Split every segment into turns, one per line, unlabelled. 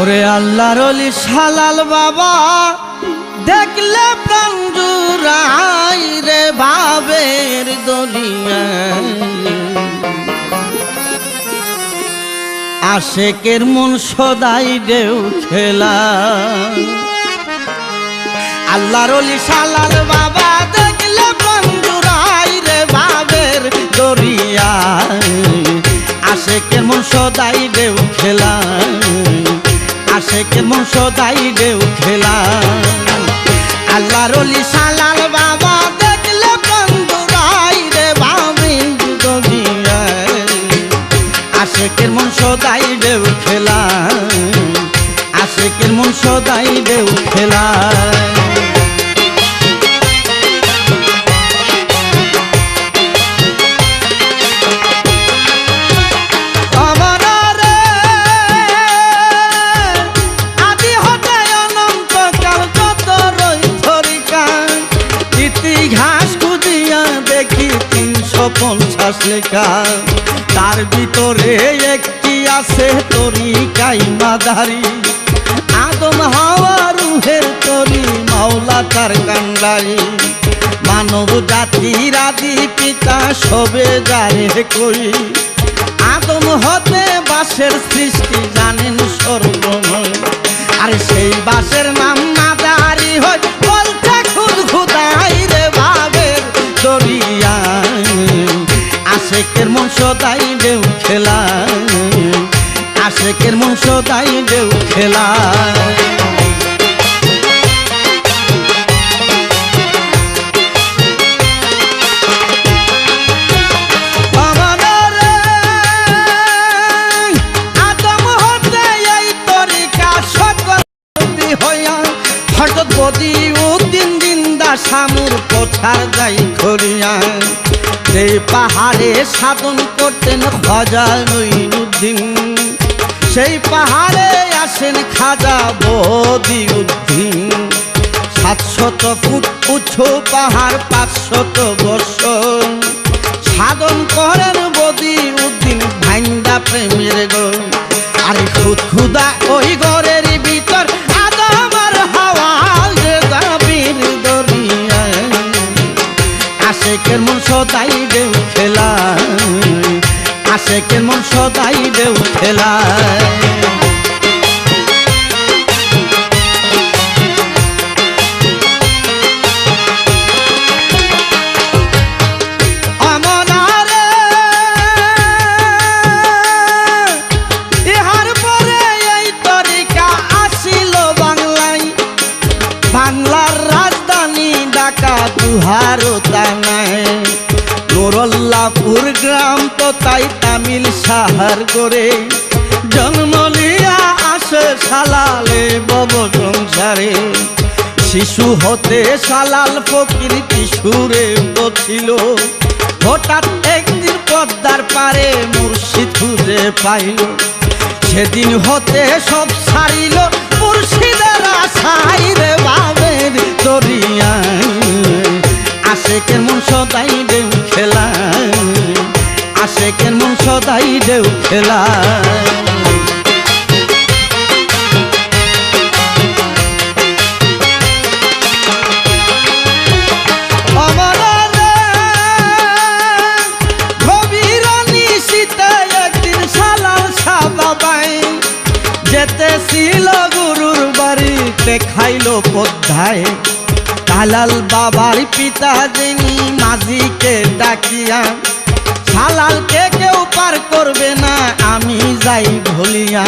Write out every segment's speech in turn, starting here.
ওরে আল্লাহর শালাল বাবা দেখলে প্রাণ জুড়াই রে ভাবের দলিয়ায় আশেকের মন সদাই দেউ খেলা আল্লাহর অলি শালাল বাবা দেখলে জুড়াই রে ভাবের দরিয়ায় আশেকের মন সদাই দেউ খেলা আশেকের মন সদাই দেউ খেলা আল্লাহর অলি শালাল আশেকের মন সদাই দেউ খেলা আশেকের মন সদাই দেউ খেলা ইতিহাস খুঁজিয়া দেখি তিনশো পঞ্চাশ লেখা। মাদারি। আদম হাওয়া রুহের তরি মাওলা তার কান্ডারি মানব জাতির আদি পিতা সবে যারে করি আদম হতে বাসের সৃষ্টি জানেন সর্বময়। আর সেই বাসের নাম মাদারি হয় বলতে খুদ খুদাই রে ভাবের দরিয়া আশেকের মন সদাই দেউ খেলা আশেকের সদাই দেউ খেলা। আমাদের আদম হতে এই তরিকা সকল হইয়া হঠাৎ বদি উদ্দিন দিন্দা সামুর কোঠার যাই খরিয়া সেই পাহাড়ে সাধন করতেন খজা নইনুদ্দিন সেই পাহাড়ে আসেন খাজা বদি উদ্দিন সাতশত ফুট উঁচু পাহাড় পাঁচশত বছর দুহার তানায় নুরল্লাপুর গ্রাম তো তাই তামিল সাহার করে। জন্ম লিয়া আসে সালালে বব সংসারে শিশু হতে সালাল ফকির কিশোরে বছিল। হঠাৎ একদিন পদ্মার পারে মুর্শিদ খুঁজে পাইল। সেদিন হতে সব ছাড়িল মুর্শিদের আশাই রে বাবের দরিয়ায় আসে কেমন সদাই দেউ খেলা। আসে কেমন সদাই দেউ খেলা। যেতে ছিল গুরুর বাড়িতে, খাইলো পদ্মায়। কালাল বাবার পিতা যিনি মাঝিকে ডাকিয়া সালালকে কেউ পার করবে না, আমি যাই ভুলিয়া।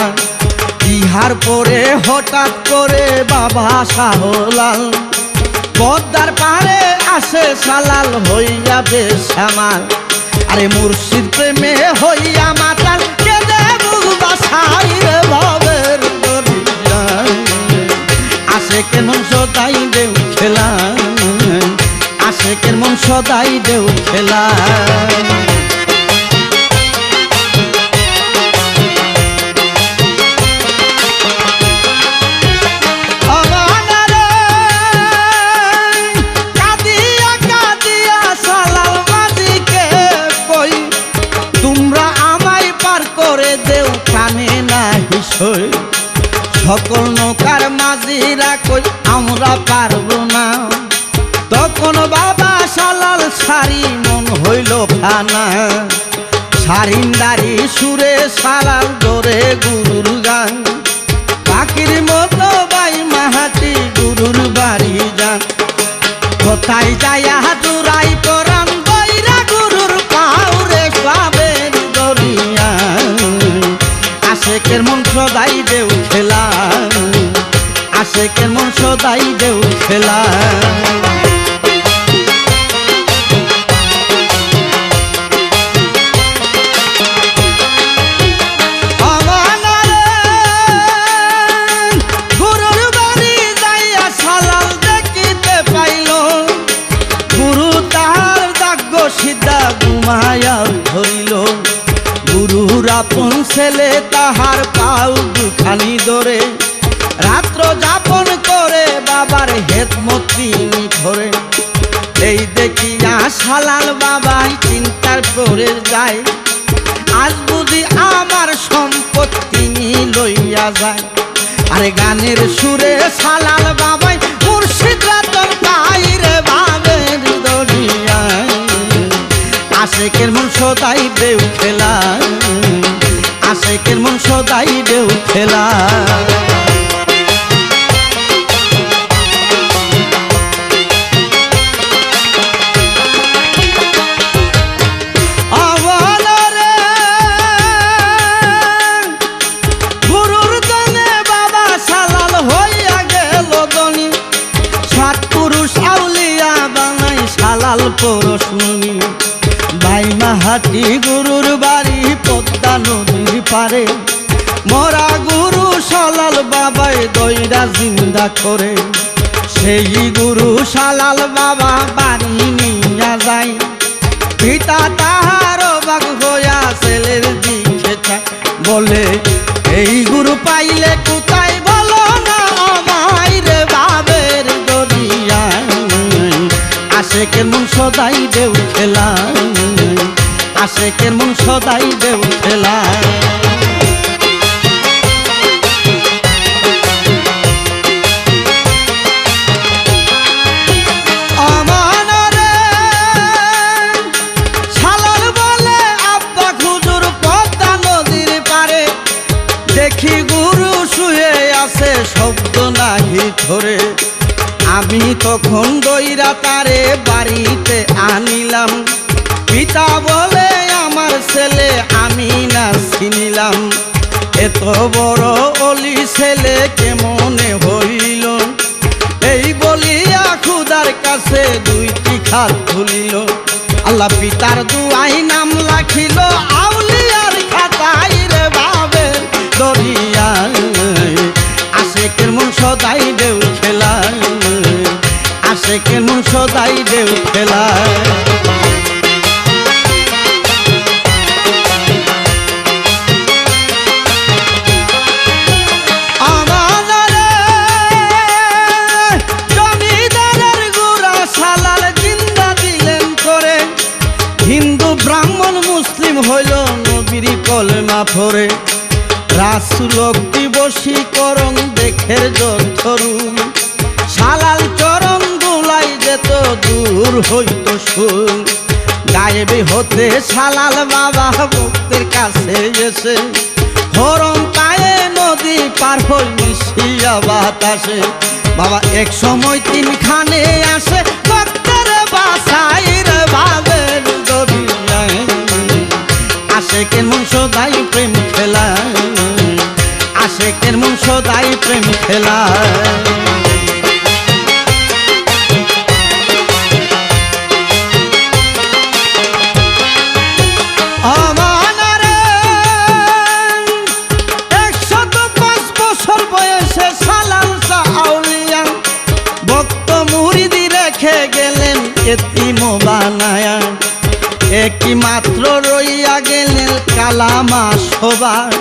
ইহার পরে হঠাৎ করে বাবা শাহলাল, পদ্মার পারে আসে সালাল হইয়া বেশ আমার আরে মুর্শিদ প্রেমে হইয়া মাতাল সকল নৌকার মাঝিরা কই, আমরা পারব না। তখন বাবা সালাল সারি মন হইল খানা সারিন্দারি সুরে সালাল ধরে গুরুর গান। পাখির মতো বাই মাহাটি গুরুর বাড়ি যান। কোথায় যাইয়া মন সদাই দেউ খেলা আশেকের মন সদাই দেউ খেলা আমানারে পরে যায়, আজ বুঝি আমার সম্পত্তি লইয়া যায়। আরে গানের সুরে সালাল বাবাই, মুর্শিদ রাতন পাই রে বাবের দরিয়ায় আশেকের মন সদাই দেউ খেলা আশেকের মন সদাই দেউ খেলা সালাল পরশুনি। বাইমা হাতি গুরুর বাড়ি, পদ্মা নদীর পারে মরা গুরু সালাল বাবাই দইরা জিন্দা করে। সেই গুরু সালাল বাবা বাড়ি নিয়া যায়। পিতা তাহার বাগ হইয়া ছেলের আসে কেমন সদাই দেউ খেলা আসে কেমন সদাই দেউ খেলা পিতা বলে আমার ছেলে, আমি না চিনিলাম এত বড় অলি ছেলে কেমনে হইল? এই বলিয়া খুদার কাছে দুইটি খাত খুলিল। আল্লাহ পিতার দুয়াই নাম লাখিল আউলিয়ার খাতাই রে বাবে দরিয়া আসে কেমন সদাই দেউ খেলা আসে কেমন সদাই দেউ খেলা কলমা ফরে রাসুলক দিবসীকরণ দেখের যথরু সালাল চরণ দুলাই যেত দূর হইত সুর। গায়েবে হতে সালাল বাবা ভক্তের কাছে এসে। হরম পায়ে নদী পার হই মিশিয়া বাতাসে। বাবা, এক সময় তিনখানে আসে কেমন সদাই প্রেম খেলা। আসে কেমন সদাই প্রেম খেলা। আমানারে একশত পাঁচ বছর বয়সে সালাল আউলিয়া ভক্ত মুরিদি রেখে একটি মাত্র রইয়া গেলেন কালামা সবার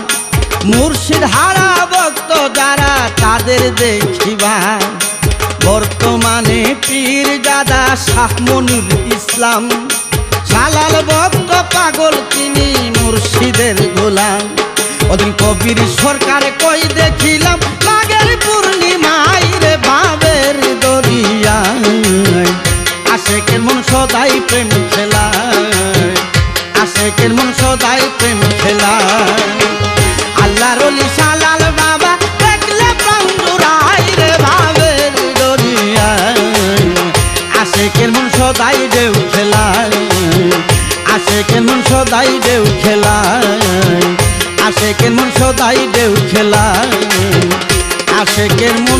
মুর্শিদ হারা ভক্ত যারা তাদের দেখিবার। বর্তমানে পীর দাদা শাহমনির ইসলাম। সালাল ভক্ত পাগল, তিনি মুর্শিদের গোলাম। ওদিন কবির সরকার কই দেখিলাম মাগের পূর্ণিমাই আশেকের